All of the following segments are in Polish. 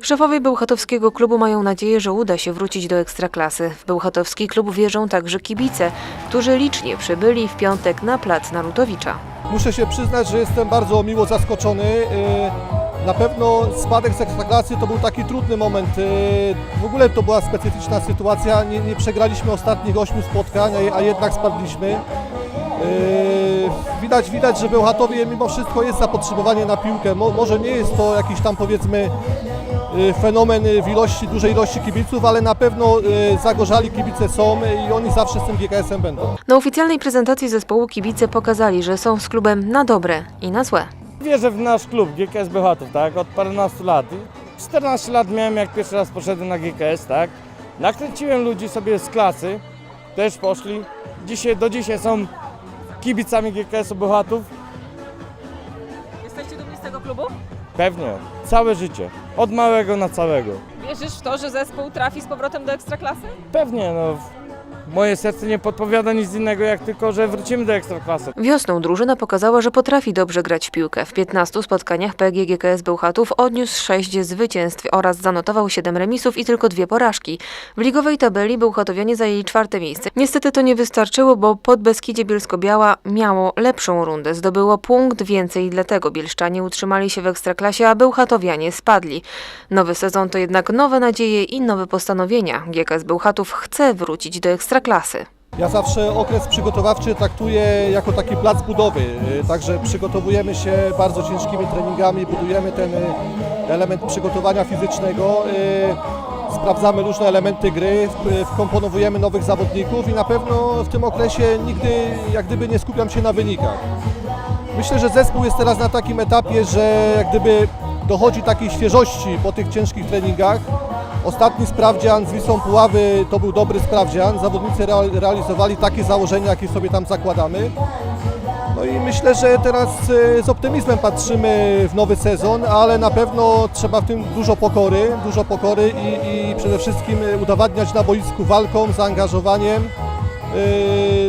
Szefowie Bełchatowskiego klubu mają nadzieję, że uda się wrócić do Ekstraklasy. W Bełchatowski klub wierzą także kibice, którzy licznie przybyli w piątek na plac Narutowicza. Muszę się przyznać, że jestem bardzo miło zaskoczony. Yy, Na pewno spadek z Ekstraklasy to był taki trudny moment. Yy, W ogóle to była specyficzna sytuacja. Nie, nie przegraliśmy ostatnich ośmiu spotkań, a- a jednak spadliśmy. Widać, widać, że Bełchatowie mimo wszystko jest zapotrzebowanie na piłkę. Mo, może nie jest to jakiś tam powiedzmy yy, fenomen w ilości, dużej ilości kibiców, ale na pewno yy, zagorzali kibice są i oni zawsze z tym GKS-em będą. Na oficjalnej prezentacji zespołu kibice pokazali, że są z klubem na dobre i na złe. Wierzę w nasz klub GKS Bełchatów, tak, od paręnastu lat. 14 lat miałem, jak pierwszy raz poszedłem na GKS, tak. Nakręciłem ludzi sobie z klasy, też poszli. Dzisiaj, do dzisiaj są kibicami GKS-u Bełchatów. Jesteście dumni z tego klubu? Pewnie, całe życie, od małego na całego. Wierzysz w to, że zespół trafi z powrotem do Ekstraklasy? Pewnie, no, moje serce nie podpowiada nic innego, jak tylko, że wrócimy do Ekstraklasy. Wiosną drużyna pokazała, że potrafi dobrze grać w piłkę. W 15 spotkaniach PGGKS Bełchatów odniósł 6 zwycięstw oraz zanotował 7 remisów i tylko dwie porażki. W ligowej tabeli Bełchatowianie zajęli czwarte miejsce. Niestety to nie wystarczyło, bo Podbeskidzie Bielsko-Biała miało lepszą rundę. Zdobyło punkt więcej, dlatego bielszczanie utrzymali się w Ekstraklasie, a Bełchatowianie spadli. Nowy sezon to jednak nowe nadzieje i nowe postanowienia. GKS Bełchatów chce wrócić do Ekstraklasy. Ja zawsze okres przygotowawczy traktuję jako taki plac budowy, y, także przygotowujemy się bardzo ciężkimi treningami, budujemy ten y, element przygotowania fizycznego, y, sprawdzamy różne elementy gry, wkomponowujemy nowych zawodników i na pewno w tym okresie nigdy jak gdyby nie skupiam się na wynikach. Myślę, że zespół jest teraz na takim etapie, że jak gdyby dochodzi takiej świeżości po tych ciężkich treningach. Ostatni sprawdzian z Wisłą Puławy to był dobry sprawdzian. Zawodnicy real- realizowali takie założenia, jakie sobie tam zakładamy. No i myślę, że teraz e, z optymizmem patrzymy w nowy sezon, ale na pewno trzeba w tym dużo pokory, dużo pokory i, i przede wszystkim udowadniać na boisku walką, zaangażowaniem, e,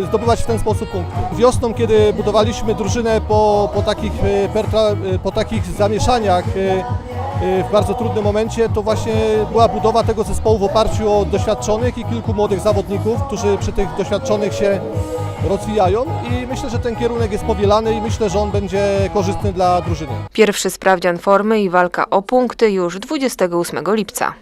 zdobywać w ten sposób punkty. Wiosną, kiedy budowaliśmy drużynę po, po, takich, e, e, po takich zamieszaniach e, w bardzo trudnym momencie, to właśnie była budowa tego zespołu w oparciu o doświadczonych i kilku młodych zawodników, którzy przy tych doświadczonych się rozwijają i myślę, że ten kierunek jest powielany i myślę, że on będzie korzystny dla drużyny. Pierwszy sprawdzian formy i walka o punkty już 28 lipca.